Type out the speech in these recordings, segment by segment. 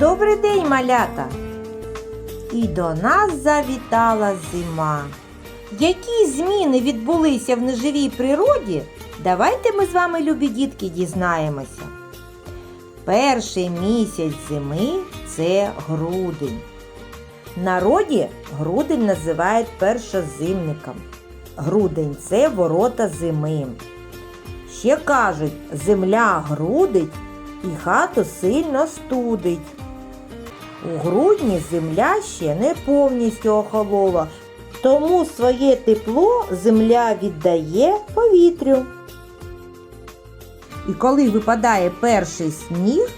Добрий день, малята! І до нас завітала зима. Які зміни відбулися в неживій природі? Давайте ми з вами, любі дітки, дізнаємося. Перший місяць зими це грудень. В народі грудень називають першозимником. Грудень це ворота зими. Ще кажуть, земля грудить і хату сильно студить. У грудні земля ще не повністю охолола, тому своє тепло земля віддає повітрю. І коли випадає перший сніг,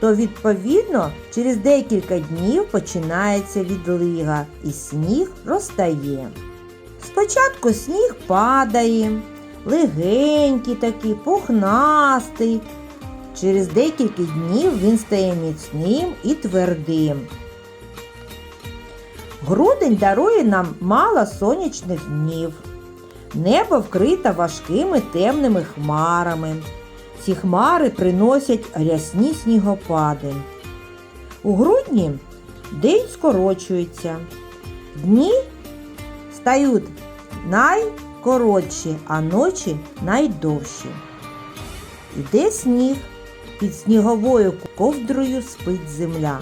то відповідно через декілька днів починається відлига і сніг розтає. Спочатку сніг падає, легенький такий, пухнастий. Через декілька днів він стає міцним і твердим. Грудень дарує нам мало сонячних днів. Небо вкрите важкими темними хмарами. Ці хмари приносять рясні снігопади. У грудні день скорочується. Дні стають найкоротші, а ночі найдовші. Іде сніг, під сніговою ковдрою спить земля.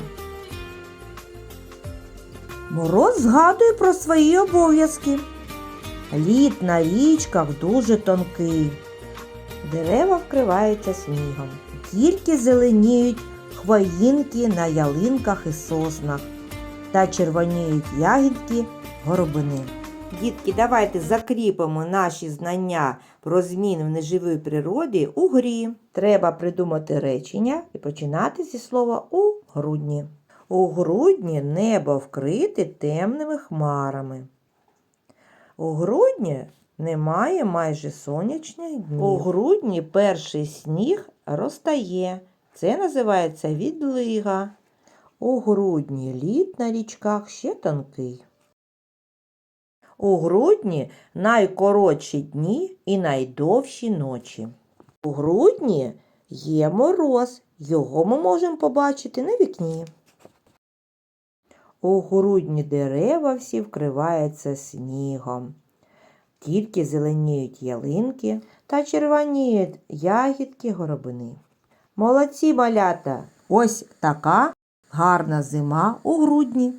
Мороз згадує про свої обов'язки. Лід на річках дуже тонкий. Дерева вкриваються снігом. Тільки зеленіють хвоїнки на ялинках і соснах та червоніють ягідки горобини. Дітки, давайте закріпимо наші знання про зміни в неживій природі у грі. Треба придумати речення і починати зі слова у грудні. У грудні небо вкрите темними хмарами. У грудні немає майже сонячних днів. У грудні перший сніг розтає. Це називається відлига. У грудні лід на річках ще тонкий. У грудні найкоротші дні і найдовші ночі. У грудні є мороз, його ми можемо побачити на вікні. У грудні дерева всі вкриваються снігом. Тільки зеленіють ялинки та червоніють ягідки горобини. Молодці малята! Ось така гарна зима у грудні.